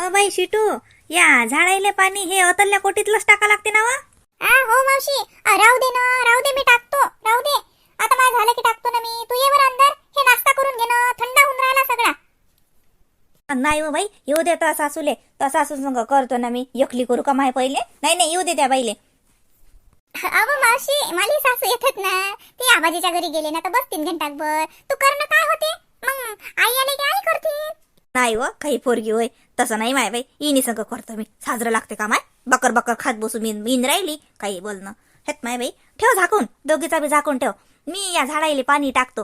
अ बाई शिटू या झाडायले पाणी हे अतल्या कोटीतलंच टाका लागते ना वा? हो मावशी. अ, राहू दे ना राहू दे मी टाकतो. राहू दे. आता माझं झालं की टाकतो ना मी. तू ये बरं अंदर. हे नाश्ता करून घे ना. थंड होऊन राहिला सगळा. नाही हो बाई येऊ दे तर सासूले. तर सासू संग करतो ना मी. एकली करू का माय पहिले? नाही नाही येऊ दे त्या बाईले. अहो मावशी मला सासू येतात ना. ते आबाजीच्या घरी गेले ना तर बसतील घंटाकभर तू कर ना काय होते? मग आई आले की नाही व काही पोरगी होय. तसं नाही माय बाई. इनी संग करतो मी. साजरं लागते का माय? बकर बकर खात बसू मी मीन राहिली. काही बोलणं. हेत माय बाई. ठेव झाकून. दोघीचा बी झाकून ठेव. मी या झाडायले पाणी टाकतो.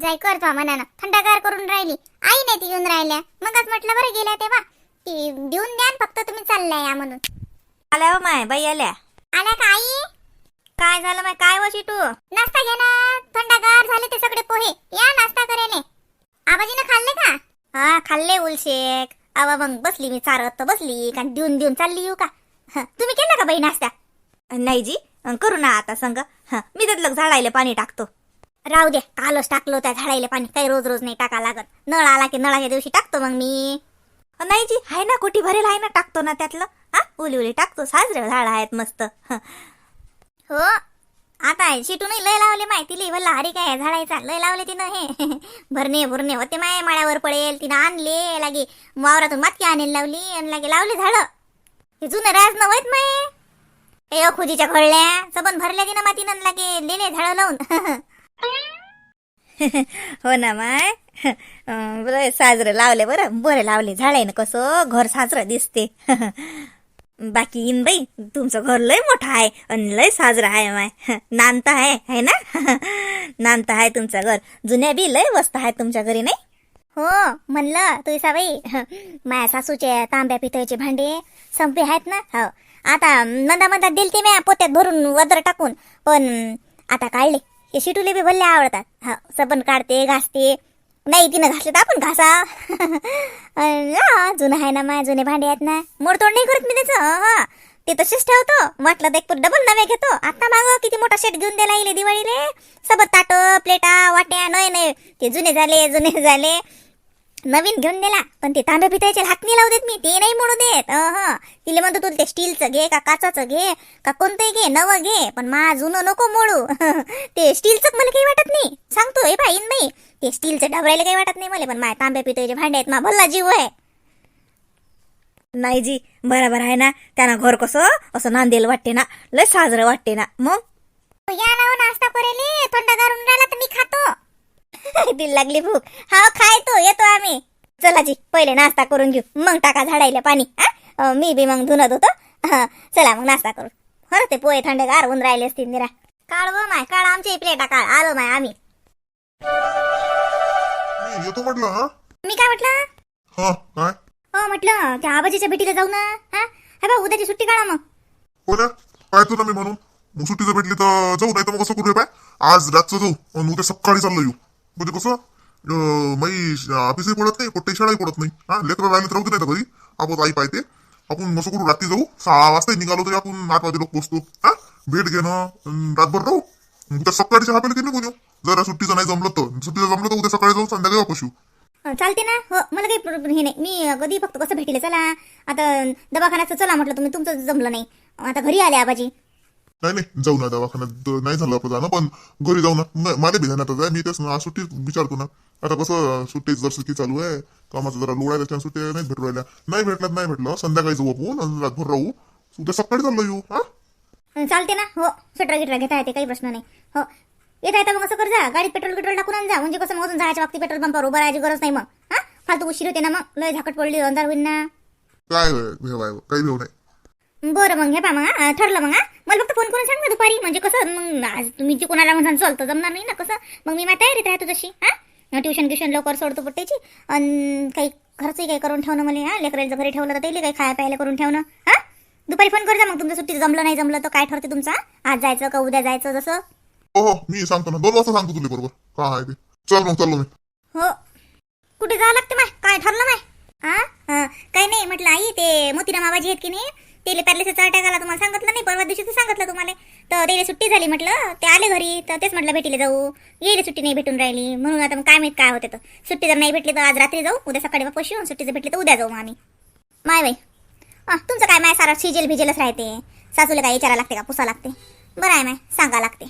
जाय करतो मनानं. थंडगार करून राहिली. आई नाही ती येऊन राहिल्या. मगच म्हटलं बरं गेल्या तेव्हा. ती देऊन द्या न फक्त तुम्ही चालल्या या म्हणून. आल्या हो माय बाई आल्या. आल्या का आई? काय झालं माय? काय व शिटू? नाश्ता घ्या ना. थंडगार झाले ते सगळे पोहे. या नाश्ता करायले आबाजीनं खाल्ले का? हा खाल्ले उलशेक आवा मग बसली मी चारत बसली का देऊन देऊन चालली येऊ का? तुम्ही केला का बाई नाश्ता? नाही जी करू ना आता संग. हं, मी त्यातलं झाडायला पाणी टाकतो. राहू दे कालच टाकलो त्या झाडायला पाणी. काही रोज रोज नाही टाका लागत. नळ आला की नळाच्या दिवशी टाकतो मग मी. नाही जी आहे ना कोठी भरेल आहे ना टाकतो ना त्यातलं. हा उली उली टाकतो. साजरे झाड आहेत मस्त. हं. आता शिटूनही लय लावले माहिती लई भल्ला हरी काय झाडायचा? लय लावले तिनं हे. भरणे भरणे होते माय. माळ्यावर पडेल तिनं आणले लागे वावरातून मातकी आणेल लावली आणि लागे लावले झाड. हे जुनं राज नवत होत माय. ए खुजीच्या खळल्या. सबन भरल्या तिनं मातीनं लागे लिले झाड लावून. हो ना माय. बरं साजरं लावले बरं. बरं लावले झाडे ना कसं? घर साजरं दिसते. बाकी इन बाई तुमचं घर लय मोठं आहे आणि लय साजरं आहे माय. नानता आहे है ना? नानता आहे तुमचं घर. जुन्या बी लय वस्त आहे तुमच्या घरी नाही? हो म्हणलं तू साबाई माया सासूचे तांब्या पितळीचे भांडे संपे आहेत ना? हो. आता मंदा मंदा दिलते म्या पोत्यात भरून वदर टाकून. पण आता काढले. हे शिटूले बी भल्ले आवडतात. हो सबन काढते घासते. नाही तिनं घासले तर आपण घासा. ला, जुनं आहे ना माय जुने भांडे आहेत ना. मोडतोड नाही करत मी त्याचं हा. ते तसेच ठेवतो. म्हटलं तर एक डबल नवे घेतो. आता माग किती मोठा शेट घेऊन द्यायला येईल दिवाळीले. सबत ताट प्लेटा वाट्या नाही नाही ते जुने झाले जुने झाले. नवीन घेऊन दिला पण ते तांब्या पितळेचे हात नाही लावू देत मी. ते नाही मोडू देत. अह. तिला म्हणतो तुला ते स्टीलचं घे का काचाचं घे का कोणतंही घे नवं घे. पण मा जुनं नको मोडू. ते स्टीलचं मला काही वाटत नाही. सांगतो हे बाई नाही ते स्टीलचं डबरायला काही वाटत नाही मला पण माझ्या तांब्या पितळेचे भांडे आहेत. मा भल्ला जीव आहे. नाही जी बरोबर आहे ना? त्यांना घर कसं? असं नांदेल वाटते ना? लय साजरं वाटते ना? मग? या ना हो नाश्ता करेले थंड करून राहिला दिल लागली भूक. हा खाय तो येतो आम्ही. चला जी पहिले नाश्ता करून घेऊ. मग टाका झाडायला पाणी हा? मी बी मग धुनत होतो हा, चला मग नाश्ता करू. खरं ते पोहे थंड गारवून राहिले असतील निरा. काढ व माय काढ आमच्या प्लेटा काढ आलो माय आम्ही. मी येतो म्हटलं हा? मी काय म्हटलं? हा काय? हो म्हटलं त्या आबाजीच्या भेटीला जाऊ ना हा? हे बा उद्याची सुट्टी काढा मग. हो ना काय तुला मी म्हणून. मग सुट्टी जर भेटली तर जाऊ नाही तर मग कसं करू पाय आज रातचं जाऊ आणि उद्या सकाळी चाललो येऊ. म्हणजे कसं अं, माई ऑफिसही पडत नाही कोणत्याही शाळाही पडत नाही. हा लेकरं राहिले तर राहू दे नाही तर घरी? आपण आई पाहिजे आपण कसं करू रात्री जाऊ. सहा वाजता निघालो तरी आपण आठ वाजे लोक पोचतो. हा भेट घेणं रातभर राहू. मग उद्या चहा हापेला की निघून येऊ? जरा सुट्टीचं नाही जमलं तर. सुट्टीचं जमलं तर उद्या सकाळी जाऊ संध्याकाळी वापस येऊ. अं, चालते ना. हो मला काही प्रॉब्लेम हे नाही. मी अं, कधी फक्त कसं भेटले? चला. आता दवाखान्याचं चला म्हटलं तुम्ही. तुमचं जमलं नाही. आता घरी आले आबाजी. नाही नाही जाऊ ना दवाखान्यात. नाही झालं आपलं जाणं पण घरी जाऊ ना. मला बी आहे मी तेच ना सुट्टी विचारतो ना. आता कसं सुट्टी जर सुट्टी चालू आहे कामाचं जरा लोड आहे त्याच्या सुट्टी नाही भेटू राहिल्या. नाही भेटल्यात नाही भेटलं संध्याकाळी जाऊ आपण रातभर राहू. उद्या सकाळी चाललो येऊ हा? चालते ना. हो स्वेटर गिटर घेता येते काही प्रश्न नाही. हो. येता येता मग असं कर जा. गाडीत पेट्रोल गिट्रोल टाकून आण जा. म्हणजे कसं अजून जायच्या बाबतीत पेट्रोल पंपावर उभं राहायची गरज नाही मग. हा? फालतू उशीर होते ना मग. लय झाकट पडली अंधार होईल ना. काय काही भेव नाही. बरं मग हे पा मग ठरलं मग मला फक्त फोन करून सांग ना दुपारी. म्हणजे कसं मग आज तुम्ही जी कोणाला म्हणसान चल तर जमणार नाही ना कसं? मग मी माझ्या तयारीत राहतो तशी हा. ट्युशन ट्युशन लवकर सोडतो पट्ट्याची आणि काही खर्चही काही करून ठेवणं मला हा. लेकराचं घरी ठेवलं तर त्याला काही खाया प्यायला करून ठेवणं हा. दुपारी फोन कर जा मग तुमचं सुट्टी जमलं नाही जमलं तर काय ठरते तुमचा आज जायचं का उद्या जायचं जसं? हो हो मी सांगतो ना दोन वाजता सांगतो तुला बरोबर. काय आहे ते? चल मग चाललो मी. हो. कुठे जावं लागतं माय? काय ठरलं माय? हा. काही नाही म्हटलं आई ते मोतीराम आबाजी आहेत की नाही? तेले पॅलेसचा अटॅक आला तुम्हाला सांगितलं नाही परवा दिवशी सांगितलं तुम्हाला. तर त्याला सुट्टी झाली म्हटलं ते आले घरी तर तेच म्हटलं भेटीला जाऊ. येईल सुट्टी नाही भेटून राहिली. म्हणून आता मग काय माहीत काय होते तर. सुट्टी जर नाही भेटली तर आज रात्री जाऊ उद्या सकाळी वापस येऊन सुट्टी जर भेटली तर उद्या जाऊ आम्ही. माय बाई. अं, तुमचं काय माय सारा शिजेल भिजेलच राहते. सासूला काय विचारा लागते का? पुसा लागते. बरं आहे माय सांगा लागते.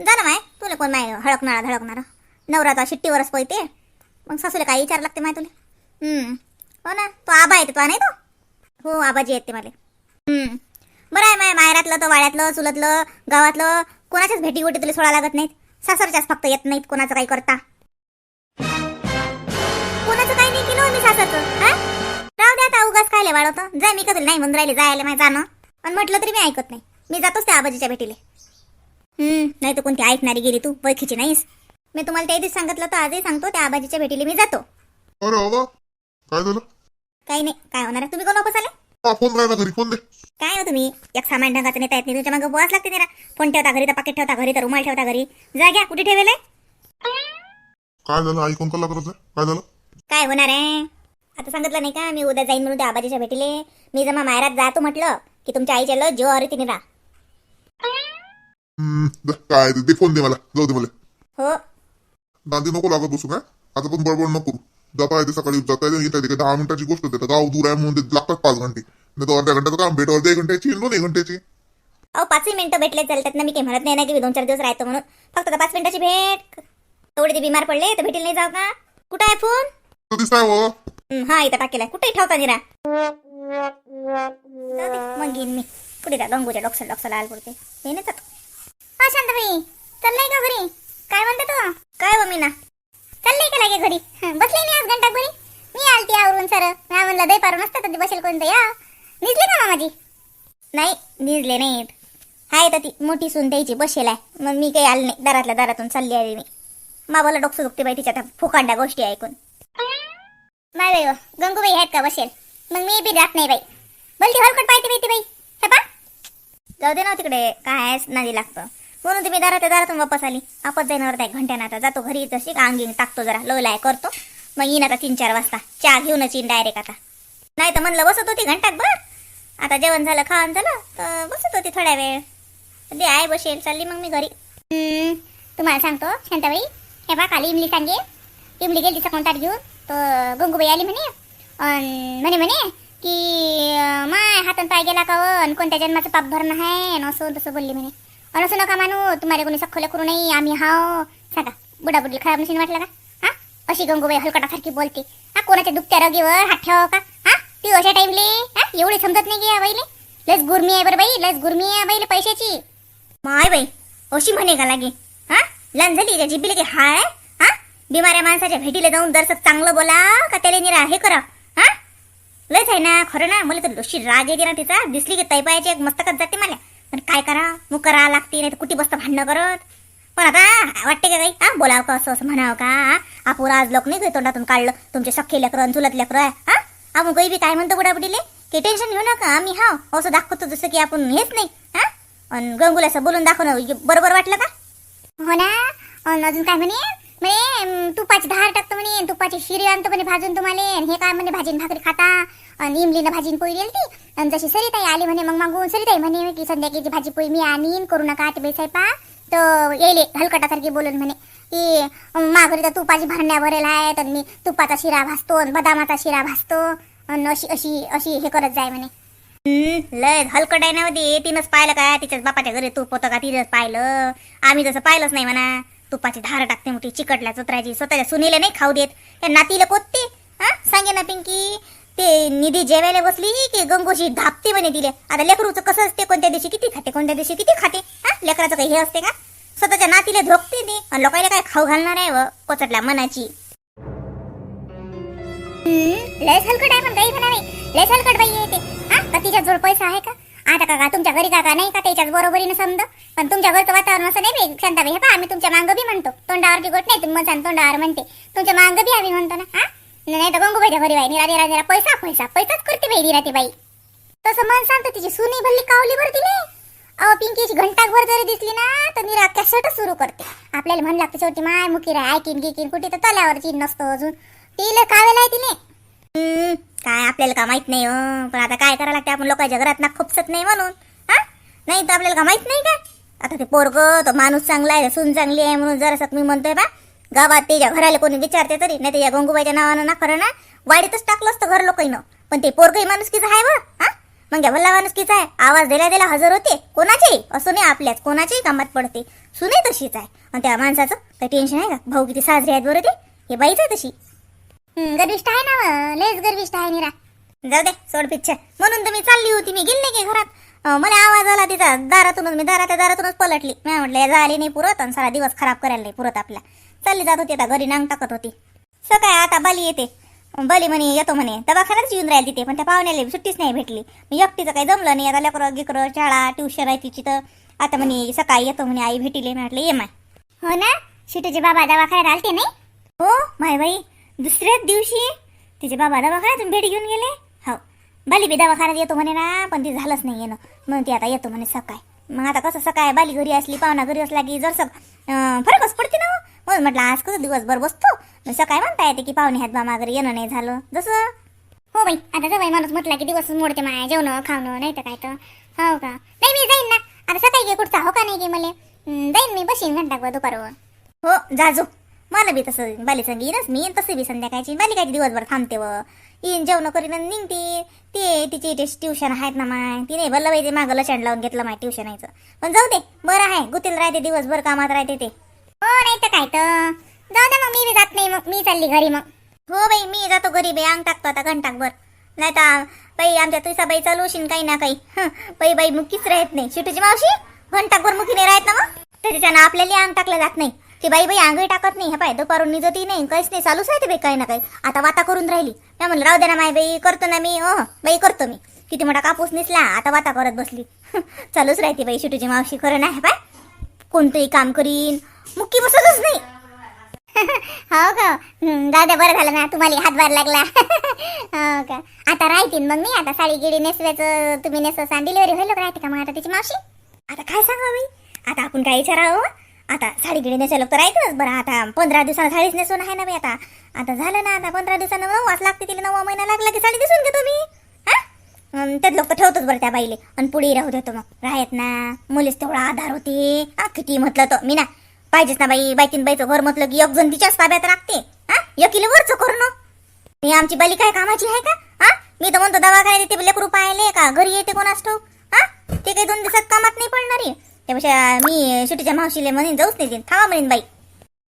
झालं माय तुला कोण माय हळकणारा धडकणारा? नवरा तो शिट्टीवरच पळते. मग सासूला काय विचारा लागते माय तुला? हम्म. हो ना तो आबा येते तो नाही तो? हो आबाजी येते मला बरं आहे माय मायरातलं तर वाड्यातलं चुलतलं गावातलं कोणाच्याच भेटी गोटी तुला सोडा लागत नाहीत. सासरच्याच फक्त येत नाहीत कोणाचं काही करता. कोणाचं काही नाही केलं मी सासरचं हा? राहू द्या आता उगाच काय वाढवतं. जा मी कधी नाही म्हणून राहिले जायला माय जाणं. आणि म्हटलं तरी मी ऐकत नाही. मी जातोच त्या आबाजीच्या भेटीले. हम्म नाही तर कोणती ऐकणारी गेली तू ओळखीची नाहीस. मी तुम्हाला त्या दिवशी सांगितलं तर आजही सांगतो त्या आबाजीच्या भेटीले मी जातो. अरे काय झालं? काही नाही काय होणार तुम्ही कोण वापस आले? फोन राहिला घरी फोन दे. काय हो तुम्ही? एक सामान ढंगाचं नेता येत नाही तुमच्या मागं बोवाच लागते जरा. फोन ठेवता घरी तर पाकिट ठेवता घरी तर रुमाल ठेवता घरी. जा घ्या कुठे ठेवेले काय झालं? आई कोण कल्ला करत आहे? काय झालं? काय होणार आहे? आता सांगितलं नाही का मी उद्या जाईन म्हणून त्या आबाजीच्या भेटीले. मी जमा मायरात जातो म्हटलं की तुमच्या आईच्या लो जीव अरे तिने रा हम्म, जा, काय ते- ते फोन दे मला. जाऊ दे मला. हो. नांदी नको लागत बसू काय आता पण बडबड नको करू. जाता येते सकाळी जाता येते येता येते. दहा मिनिटाची गोष्ट होते. गाव दूर आहे म्हणून ते लागतात पाच घंटे. नाही तर अर्ध्या घंट्याचं काम भेट अर्ध्या घंट्याची दोन एक घंट्याची. अहो पाचही मिनिटं भेटले चालतात ना. मी काही म्हणत नाही ना की मी दोन चार दिवस राहतो म्हणून. फक्त आता पाच मिनिटाची भेट. तेवढे ते बिमार पडले तर भेटील नाही जाऊ का? कुठं आहे फोन? दिसताय हो. हं, हा इथं टाकेलाय कुठे ठेवता निरा जाऊ दे, मग घेईन मी. कुठे त्या गंगूच्या डोक्सला डोक्सला आल पुरते हे नाही जातो हा शांताबाई. चाललंय का घरी? काय म्हणते तू? काय हो मीना? चाललंय का लागे घरी? बसले नाही आज घंटा घरी. मी आलती आवरून सर. मी म्हणलं दही पारून असतं तर बसेल कोणतं या. निजले का मामाजी? नाही निजले नाहीत. हाय तर ती मोठी सून द्यायची बसेल आहे. मग मी काही आले नाही. दारातल्या दारातून चालली आहे मी. मावाला डोकं दुखते बाई तिच्या फुकांडा गोष्टी ऐकून. नाही बाई गंगूबाई आहेत का? बसेल. मग मी बी जात नाही बाई. बोलती हलकट पाहिजे बाई ती बाई. हे पा जाऊ दे ना हो तिकडे. काय नादी लागतं. म्हणून तुम्ही दारात दारातून वापस आली. आपत जाईन अर्धा एक घंट्यानं आता जातो घरी तशी अंगी टाकतो जरा लोलाय करतो. मग येईन आता तीन चार वाजता. चहा घेऊनच येईन डायरेक्ट आता. नाही तर म्हणलं बसत होती घंटाक बर आता जेवण झालं खावण झालं तर बसत होती थोड्या वेळ. दे आहे बसेल. चालली मग मी घरी. तुम्हाला सांगतो शांताबाई. हे बा काल इमली सांगे. इमली गेली तिचा कोणताट घेऊन. तर गंगूबाई आली म्हणे. अन म्हणे म्हणे की माय हातून पाय गेला का वन कोणत्या जन्माचं पाप भरणं आहे अन असं तसं बोलली म्हणे. अन असं नका मानू तुम्हाला कोणी सखोलं करू नाही आम्ही हाव. सांगा बुडा बुडली खराब नशीन वाटलं का? हा? अशी गंगूबाई हलकटासारखी बोलते. हा कोणाच्या दुखत्या रगीवर हात ठेव का? हा? ती अशा टाईमले हा? एवढी समजत नाही की या बाईले? लस गुरमी आहे बरं बाई लस गुरमी आहे बाईले पैशाची. माय बाई अशी म्हणे का लागे? हा? लहान झाली त्या जिबीले की हाय? हा? बिमाऱ्या माणसाच्या भेटीला जाऊन दर्शक चांगलं बोला का त्याला निरा हे करा. हा? लयच आहे ना खरं ना मला तर लशी राग येते ना तिचा. दिसली की तैपायाची एक मस्तकात जाते मला. पण काय करा? मग करा लागते नाही तर कुठे बसतं भांडणं करत? पण आता वाटते का काही? हा बोलावं का असं असं म्हणावं का? हा? आपण आज लोक नाही तोंडातून काढलं तुमचे सख्खे लेकरं चुलत लेकरं हा? आपण बी काय म्हणतो बुडाबुडीले? की टेन्शन घेऊ नका आम्ही हा असं दाखवतो जसं की आपण हेच नाही. हा? आणि गंगूला असं बोलून दाखवणं बरोबर वाटलं का? हो ना? अन अजून काय म्हणे? म्हणे तुपाची धार टाकतो म्हणे तुपाची शिरी आणतो म्हणे भाजून तुम्हाला हे काय म्हणे भाजीन भाकरी खाता आणि इमलीनं भाजीन पोळी दिली ती आणि जशी सरिताई आली म्हणे मग मागून सरिताई म्हणे की संध्याकाळची भाजी पोळी मी आणीन करू नका आठ बेसाय पा. तर येले हलकटासारखी बोलून म्हणे की माघरी तर तुपाची भरण्या भरेल आहे तर मी तुपाचा शिरा भाजतो आणि बदामाचा शिरा भाजतो आणि अशी अशी अशी हे करत जाय म्हणे. लय हलकट आहे ना होती तिनंच पाहिलं का तिच्याच बापाच्या घरी तूप होतं का तिनंच पाहिलं. आम्ही तसं पाहिलंच नाही म्हणा. तुपाची धार टाकते मोठी चिकटल्या चोत्राची स्वतःच्या सुनीला नाही खाऊ देत. त्या नातीला कोत्ते हा? सांगे ना पिंकी. ते निधी जेवायला बसली की गंगोशी धापते म्हणे दिले आता लेकरूचं कसं असते? कोणत्या दिवशी किती खाते? कोणत्या दिवशी किती खाते? हा? लेकराचं काही हे असते का? स्वतःच्या नातीला झोपते ते. आणि लोकांना काय खाऊ घालणार आहे व? कोचटल्या मनाची. लय हलकट आहे पण काही म्हणा लय लयच हलकट बाई आहे ते. हा? तिच्या जोड पैसा आहे का? आता काका तुमच्या घरी काका नाही का? त्याच्याच बरोबरीनं समज. पण तुमच्या घरचं वातावरण असं नाही बाई शांताबाई हे पहा आम्ही तुमच्या मांग बी म्हणतो. तोंडावर बी गोट नाही तुम्ही म्हणसान तोंडावर म्हणते. तुमच्या मांग बी आम्ही म्हणतो ना हा? नाही तर गंगूबाईच्या घरी बाई निरा निरा निरा पैसा पैसा पैसाच करते बाई निराती बाई. तसं मन सांगतो तिची सुनी भल्ली कावली भरती नाही अहो पिंकीची घंटाभर जरी दिसली ना तर निरा कॅसेट सुरू करते. आपल्याला म्हण लागते शेवटी माय मुकी राय गिकीन कुठे तर तल्यावर चीन नसतो अजून. तिला कावेला आहे तिने. हम्म, काय आपल्याला का माहीत नाही हो? पण आता काय करायला लागते आपण लोकांच्या घरात ना खुपसत नाही म्हणून हा? नाही तर आपल्याला का माहीत नाही का? आता ते पोरग तो माणूस चांगला आहे सून चांगली आहे म्हणून जरासं मी म्हणतोय बा गावात त्याच्या घराला कोणी विचारते तरी नाही त्याच्या गंगूबाईच्या नावानं ना खरं ना वाडीतच टाकलं असतं घर लोकांना पण ते पोरगही माणुसकीचं आहे बरं हा? मग भल्ला माणुसकीचा आहे. आवाज दिला दिला हजर होते. कोणाचेही? असं नाही आपल्याच कोणाच्याही कामात पडते. सुने तशीच आहे. आणि त्या माणसाचं काही टेन्शन आहे का? भाऊ किती साजरे आहेत बरं ते? हे बाईच आहे तशी. गर्विष्ट आहे ना व, लयच गर्विष्ट आहे निरा. जाऊ दे सोड पिक्चर म्हणून तर मी चालली होती मी गेली की घरात. मला आवाज आला तिचा दारातूनच मी दाराच्या दारातूनच पलटली. मी म्हटलं झाली नाही पुरत आणि सारा दिवस खराब करायला नाही पुरत आपला. चालली जात होती आता घरी नांग टाकत होती. सकाळी आता बाली येते. बाली म्हणे येतो म्हणे. दवाखान्यात येऊन राहील तिथे पण त्या पाहुण्याला सुट्टीच नाही भेटली. मी एकटीचं काही जमलं नाही आता लेकरं गिकरं शाळा ट्युशन आहे तिची तर. आता म्हणे सकाळी येतो म्हणे आई भेटीले. मी म्हटलं ये माय. हो ना? शिटूचे बाबा दवाखान्यात आलते नाही? हो माय बाई. दुसऱ्याच दिवशी तिचे बाबा दवाखान्यातून भेट घेऊन गेले. हो. बाली बी दवाखान्यात येतो म्हणे ना पण ती झालंच नाही येणं. म्हणून ती आता येतो म्हणे सकाळ. मग आता कसं सकाळ बाली घरी असली पाहुणा घरी असला की जर फरकच पडते ना हो. म्हणून म्हटलं आज कसं दिवसभर बसतो? मग सकाळी म्हणता येते की पाहुणे आहेत मामा घरी येणं नाही झालं. जसं? हो बाई आता जवळ माणूस म्हटला की दिवस मोडते माया जेवण खावणं नाही तर काय तर. हो का? नाही मी जाईन ना. आता सकाळी गे कुठचा हो का नाही गे मला. जाईन मी बसीन घंटा दुपारवर. हो जाजो मला बी तसं बाली संग येईनच. मी आणि तसे बी संध्याकाळची. बाली काही दिवसभर थांबते व. येईन जेवण करीन आणि निघते. ते तिचे इथे ट्युशन आहेत ना माय. तिने भलं बाई ते मागं लचंड लावून घेतलं माय ट्युशनाचं. पण जाऊ दे बरं आहे. गुतील राहते दिवसभर कामात राहते ते. हो नाही तर काय तर. जाऊ दे मग मी बी जात नाही मग. मी चालली घरी मग. हो बाई मी जातो घरी बाई. अंग टाकतो आता घंटाकभर नाही तर बाई आमच्या तुझा बाई चालवशील काही ना काही. बाई बाई मुकीच राहत नाही. शिटूची मावशी घंटाकभर मुकी नाही राहत ना मग? त्याच्यानं आपल्याला अंग टाकलं जात नाही. ती बाई बाई अंगही टाकत नाही हे पाय दुपारून निजती नाही काहीच नाही चालूच आहे ते बाई काही ना काही. आता वाता करून राहिली. मी म्हणलं राहू दे ना माय बाई करतो ना मी हो बाई करतो मी. किती मोठा कापूस निसला आता वाता करत बसली. चालूच राहते बाई शिटूची मावशी खरं नाही हे पाय. कोणतंही काम करीन मुक्की बसतच नाही. हो का? दादा बरं झालं ना तुम्हाला हातभार लागला. हो का? आता राहतील मग मी आता साडी गिडी नेसवायचं तुम्ही नेसवा डिलिव्हरी होईल राहते का मग आता तिची मावशी? आता काय सांगा बाई? आता आपण काय विचारावं? आता साडी गिडी नेसायला तर ऐकलंच बरं आता. पंधरा दिवसानं साडीच नेसून आहे ना मी आता. आता झालं ना आता पंधरा दिवसानं नववाच लागते तिला नववा महिना लागला की साडी दिसून घेतो मी. हा? त्यात लोक तर ठेवतोच बरं त्या बाईले. आणि पुढे राहू देतो मग. राहत ना. मुलीच तेवढा आधार होते. हा किती म्हटलं तो. मी ना पाहिजेच ना बाई. बाईतीन बाईचं घर म्हटलं की एक जण तिच्याच ताब्यात राखते हा? एकीला वरचं करणं. ही आमची बाली काय कामाची आहे का? हा? मी तर म्हणतो दवाखान्यात येते लेकरू पाहिले का घरी येते कोणास ठाऊक. हा? ते काही दोन दिवसात कामात नाही पडणार. आहे त्यापेक्षा मी सुटीच्या मावशीले म्हणून जाऊच नाही देईन खावा म्हणेन बाई.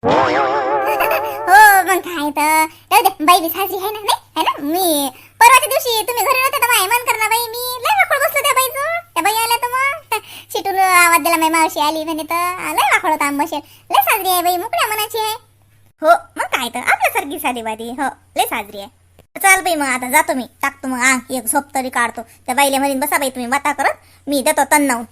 हो मग काय तर. जाऊ दे बाई बी साजरी आहे ना नाही? है ना? मी परवाच्या दिवशी तुम्ही घरी नव्हते तर माय मन करणार बाई मी लय वाखोळ बसलो त्या बाईचं. त्या बाई आल्या तर मग. शिटून आवाज दिला माझी मावशी आली म्हणे तर. लय वाखोळ होता आंबशेल लय साजरी आहे बाई मोकळ्या मनाची आहे. हो मग काय तर. आपल्यासारखी साधी बाधी हो लय साजरी आहे. चाल बाई मग आता जातो मी. टाकतो मग अंग एक झोप तरी काढतो. त्या बाईले म्हणेन बसा बाई तुम्ही वाता करत. मी देतो तन्नावून